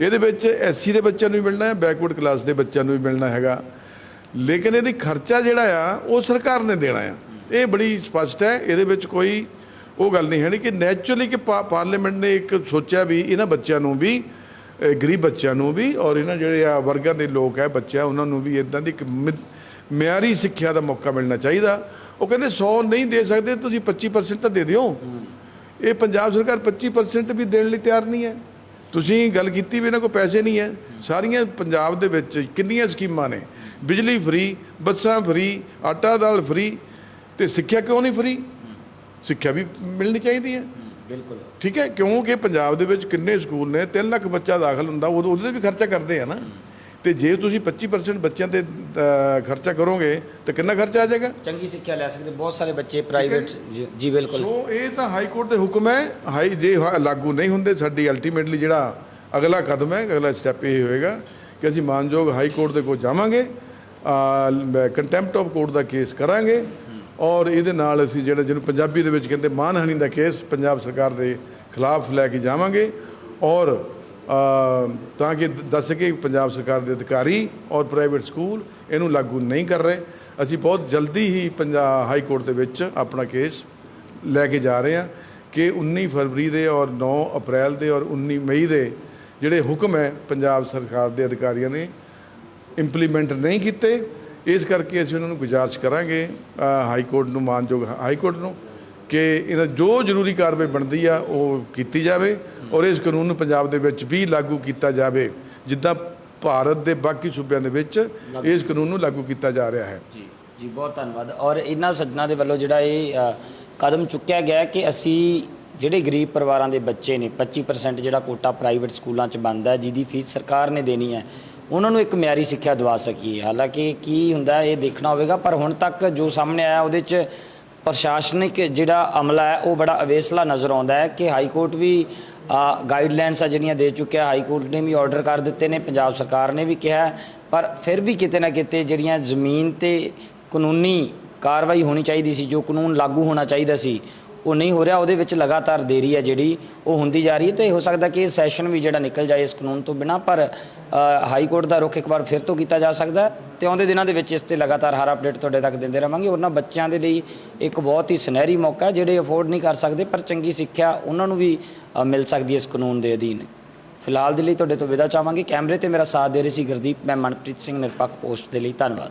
[SPEAKER 1] ਇਹਦੇ ਵਿੱਚ ਐਸਸੀ ਦੇ ਬੱਚਿਆਂ ਨੂੰ ਵੀ ਮਿਲਣਾ ਹੈ ਬੈਕਵਰਡ ਕਲਾਸ ਦੇ ਬੱਚਿਆਂ ਨੂੰ ਵੀ ਮਿਲਣਾ ਹੈਗਾ। ਲੇਕਿਨ ਇਹਦੀ ਖਰਚਾ ਜਿਹੜਾ ਆ ਉਹ ਸਰਕਾਰ ਨੇ ਦੇਣਾ ਆ। ਇਹ ਬੜੀ ਸਪਸ਼ਟ ਹੈ। ਇਹਦੇ ਵਿੱਚ ਕੋਈ ਉਹ ਗੱਲ ਨਹੀਂ ਹੈ ਨਹੀਂ ਕਿ ਨੈਚੁਰਲੀ ਕਿ ਪਾਰਲੀਮੈਂਟ ਨੇ ਇੱਕ ਸੋਚਿਆ ਵੀ ਇਹਨਾਂ ਬੱਚਿਆਂ ਨੂੰ ਵੀ ਗਰੀਬ ਬੱਚਿਆਂ ਨੂੰ ਵੀ ਔਰ ਇਹਨਾਂ ਜਿਹੜੇ ਆ ਵਰਗਾਂ ਦੇ ਲੋਕ ਹੈ ਬੱਚਾ ਉਹਨਾਂ ਨੂੰ ਵੀ ਇਦਾਂ ਦੀ ਇੱਕ ਮਿ- ਮਿਆਰੀ ਸਿੱਖਿਆ ਦਾ ਮੌਕਾ ਮਿਲਣਾ ਚਾਹੀਦਾ। ਉਹ ਕਹਿੰਦੇ 100 ਨਹੀਂ ਦੇ ਸਕਦੇ, ਤੁਸੀਂ 25% ਤਾਂ ਦੇ ਦਿਓ। ਇਹ ਪੰਜਾਬ ਸਰਕਾਰ 25% ਵੀ ਦੇਣ ਲਈ ਤਿਆਰ ਨਹੀਂ ਹੈ। ਤੁਸੀਂ ਗੱਲ ਕੀਤੀ ਵੀ ਇਹਨਾਂ ਕੋਲ ਪੈਸੇ ਨਹੀਂ ਹੈ। ਸਾਰੀਆਂ ਪੰਜਾਬ ਦੇ ਵਿੱਚ ਕਿੰਨੀਆਂ ਸਕੀਮਾਂ ਨੇ? ਬਿਜਲੀ ਫਰੀ, ਬੱਸਾਂ ਫਰੀ, ਆਟਾ ਦਾਲ ਫਰੀ, ਤੇ ਸਿੱਖਿਆ ਕਿਉਂ ਨਹੀਂ ਫਰੀ? ਸਿੱਖਿਆ ਵੀ ਮਿਲਣੀ ਚਾਹੀਦੀ ਹੈ।
[SPEAKER 2] ਬਿਲਕੁਲ।
[SPEAKER 1] ਠੀਕ ਹੈ ਕਿਉਂਕਿ ਪੰਜਾਬ ਦੇ ਵਿੱਚ ਕਿੰਨੇ ਸਕੂਲ ਨੇ 3 ਲੱਖ ਬੱਚਾ ਦਾਖਲ ਹੁੰਦਾ ਉਦੋਂ ਉਹਦੇ ਤੇ ਵੀ ਖਰਚਾ ਕਰਦੇ ਆ ਨਾ। ਤੇ ਜੇ ਤੁਸੀਂ 25% ਬੱਚਿਆਂ ਤੇ ਖਰਚਾ ਕਰੋਗੇ ਤਾਂ ਕਿੰਨਾ ਖਰਚਾ ਆ ਜਾਏਗਾ?
[SPEAKER 2] ਚੰਗੀ ਸਿੱਖਿਆ ਲੈ ਸਕਦੇ ਬਹੁਤ ਸਾਰੇ ਬੱਚੇ ਪ੍ਰਾਈਵੇਟ ਜੀ। ਬਿਲਕੁਲ।
[SPEAKER 1] ਸੋ ਇਹ ਤਾਂ ਹਾਈ ਕੋਰਟ ਦੇ ਹੁਕਮ ਹੈ ਹਾਈ ਜੇ ਹਾ- ਲਾਗੂ ਨਹੀਂ ਹੁੰਦੇ ਸਾਡੀ ਅਲਟੀਮੇਟਲੀ ਜਿਹੜਾ ਅਗਲਾ ਕਦਮ ਹੈ ਅਗਲਾ ਸਟੈਪ ਇਹ ਹੋਏਗਾ ਕਿ ਅਸੀਂ ਮਾਨਯੋਗ ਹਾਈ ਕੋਰਟ ਦੇ ਕੋਲ ਜਾਵਾਂਗੇ ਕੰਟੈਂਪਟ ਆਫ ਕੋਰਟ ਦਾ ਕੇਸ ਕਰਾਂਗੇ ਔਰ ਇਹਦੇ ਨਾਲ ਅਸੀਂ ਜਿਹੜਾ ਜਿਹਨੂੰ ਪੰਜਾਬੀ ਦੇ ਵਿੱਚ ਕਹਿੰਦੇ ਮਾਨਹਾਨੀ ਦਾ ਕੇਸ ਪੰਜਾਬ ਸਰਕਾਰ ਦੇ ਖਿਲਾਫ ਲੈ ਕੇ ਜਾਵਾਂਗੇ। ਔਰ ਤਾਂ ਕਿ ਦੱਸ ਸਕੇ ਪੰਜਾਬ ਸਰਕਾਰ ਦੇ ਅਧਿਕਾਰੀ ਔਰ ਪ੍ਰਾਈਵੇਟ ਸਕੂਲ ਇਹਨੂੰ ਲਾਗੂ ਨਹੀਂ ਕਰ ਰਹੇ। ਅਸੀਂ ਬਹੁਤ ਜਲਦੀ ਹੀ ਪੰਜਾਬ ਹਾਈ ਕੋਰਟ ਦੇ ਵਿੱਚ ਆਪਣਾ ਕੇਸ ਲੈ ਕੇ ਜਾ ਰਹੇ ਹਾਂ ਕਿ 19 ਫਰਵਰੀ ਦੇ ਔਰ 9 ਅਪ੍ਰੈਲ ਦੇ ਔਰ 19 ਮਈ ਦੇ ਜਿਹੜੇ ਹੁਕਮ ਹੈ ਪੰਜਾਬ ਸਰਕਾਰ ਦੇ ਅਧਿਕਾਰੀਆਂ ਨੇ ਇੰਪਲੀਮੈਂਟ ਨਹੀਂ ਕੀਤੇ। ਇਸ ਕਰਕੇ ਅਸੀਂ ਉਹਨਾਂ ਨੂੰ ਗੁਜ਼ਾਰਿਸ਼ ਕਰਾਂਗੇ ਹਾਈ ਕੋਰਟ ਨੂੰ ਮਾਨਯੋਗ ਹਾਈ ਕੋਰਟ ਨੂੰ ਕਿ ਇਹਨਾਂ ਜੋ ਜ਼ਰੂਰੀ ਕਾਰਵਾਈ ਬਣਦੀ ਆ ਉਹ ਕੀਤੀ ਜਾਵੇ ਔਰ ਇਸ ਕਾਨੂੰਨ ਨੂੰ ਪੰਜਾਬ ਦੇ ਵਿੱਚ ਵੀ ਲਾਗੂ ਕੀਤਾ ਜਾਵੇ ਜਿੱਦਾਂ ਭਾਰਤ ਦੇ ਬਾਕੀ ਸੂਬਿਆਂ ਦੇ ਵਿੱਚ ਇਸ ਕਾਨੂੰਨ ਨੂੰ ਲਾਗੂ ਕੀਤਾ ਜਾ ਰਿਹਾ ਹੈ।
[SPEAKER 2] ਜੀ ਜੀ ਬਹੁਤ ਧੰਨਵਾਦ। ਔਰ ਇਹਨਾਂ ਸੱਜਣਾ ਦੇ ਵੱਲੋਂ ਜਿਹੜਾ ਇਹ ਕਦਮ ਚੁੱਕਿਆ ਗਿਆ ਕਿ ਅਸੀਂ ਜਿਹੜੇ ਗਰੀਬ ਪਰਿਵਾਰਾਂ ਦੇ ਬੱਚੇ ਨੇ 25% ਜਿਹੜਾ ਕੋਟਾ ਪ੍ਰਾਈਵੇਟ ਸਕੂਲਾਂ 'ਚ ਬਣਦਾ ਹੈ ਜਿਹਦੀ ਫੀਸ ਸਰਕਾਰ ਨੇ ਦੇਣੀ ਹੈ ਉਹਨਾਂ ਨੂੰ ਇੱਕ ਮਿਆਰੀ ਸਿੱਖਿਆ ਦਵਾ ਸਕੀਏ। ਹਾਲਾਂਕਿ ਕੀ ਹੁੰਦਾ ਇਹ ਦੇਖਣਾ ਹੋਵੇਗਾ, ਪਰ ਹੁਣ ਤੱਕ ਜੋ ਸਾਹਮਣੇ ਆਇਆ ਉਹਦੇ 'ਚ ਪ੍ਰਸ਼ਾਸਨਿਕ ਜਿਹੜਾ ਅਮਲਾ ਹੈ, ਉਹ ਬੜਾ ਅਵੇਸਲਾ ਨਜ਼ਰ ਆਉਂਦਾ ਹੈ ਕਿ ਹਾਈ ਕੋਰਟ ਵੀ ਗਾਈਡਲਾਈਨਸ ਆ ਜਿਹੜੀਆਂ ਦੇ ਚੁੱਕਿਆ। ਹਾਈ ਕੋਰਟ ਨੇ ਵੀ ਆਰਡਰ ਕਰ ਦਿੱਤੇ ਨੇ, ਪੰਜਾਬ ਸਰਕਾਰ ਨੇ ਵੀ ਕਿਹਾ ਪਰ ਫਿਰ ਵੀ ਕਿਤੇ ਨਾ ਕਿਤੇ ਜਿਹੜੀਆਂ ਜ਼ਮੀਨ ਤੇ ਕਾਨੂੰਨੀ ਕਾਰਵਾਈ ਹੋਣੀ ਚਾਹੀਦੀ ਸੀ, ਜੋ ਕਾਨੂੰਨ ਲਾਗੂ ਹੋਣਾ ਚਾਹੀਦਾ ਸੀ ਉਹ ਨਹੀਂ ਹੋ ਰਿਹਾ, ਉਹਦੇ ਵਿੱਚ ਲਗਾਤਾਰ ਦੇਰੀ ਹੈ ਜਿਹੜੀ ਉਹ ਹੁੰਦੀ ਜਾ ਰਹੀ ਹੈ। ਤੇ ਹੋ ਸਕਦਾ ਕਿ ਇਹ ਸੈਸ਼ਨ ਵੀ ਜਿਹੜਾ ਨਿਕਲ ਜਾਏ ਇਸ ਕਾਨੂੰਨ ਤੋਂ ਬਿਨਾ, ਪਰ ਹਾਈ ਕੋਰਟ ਦਾ ਰੁਖ ਇੱਕ ਵਾਰ ਫਿਰ ਤੋਂ ਕੀਤਾ ਜਾ ਸਕਦਾ ਹੈ ਤੇ ਆਉਂਦੇ ਦਿਨਾਂ ਦੇ ਵਿੱਚ ਇਸ ਤੇ ਲਗਾਤਾਰ ਹਰ ਅਪਡੇਟ ਤੁਹਾਡੇ ਤੱਕ ਦਿੰਦੇ ਰਵਾਂਗੇ ਉਹਨਾਂ ਬੱਚਿਆਂ ਦੇ ਲਈ ਇੱਕ ਬਹੁਤ ਹੀ ਸੁਨਹਿਰੀ ਮੌਕਾ ਜਿਹੜੇ ਅਫੋਰਡ ਨਹੀਂ ਕਰ ਸਕਦੇ, ਪਰ ਚੰਗੀ ਸਿੱਖਿਆ ਉਹਨਾਂ ਨੂੰ ਵੀ ਮਿਲ ਸਕਦੀ ਹੈ ਇਸ ਕਾਨੂੰਨ ਦੇ ਅਧੀਨ। ਫਿਲਹਾਲ ਦੇ ਲਈ ਤੁਹਾਡੇ ਤੋਂ ਵਿਦਾ ਚਾਹਾਂਗੇ। ਕੈਮਰੇ ਤੇ ਮੇਰਾ ਸਾਥ ਦੇ ਰਹੀ ਸੀ ਗੁਰਦੀਪ, ਮੈਂ ਮਨਪ੍ਰੀਤ ਸਿੰਘ, ਨਿਰਪੱਖ ਪੋਸਟ ਦੇ ਲਈ ਧੰਨਵਾਦ।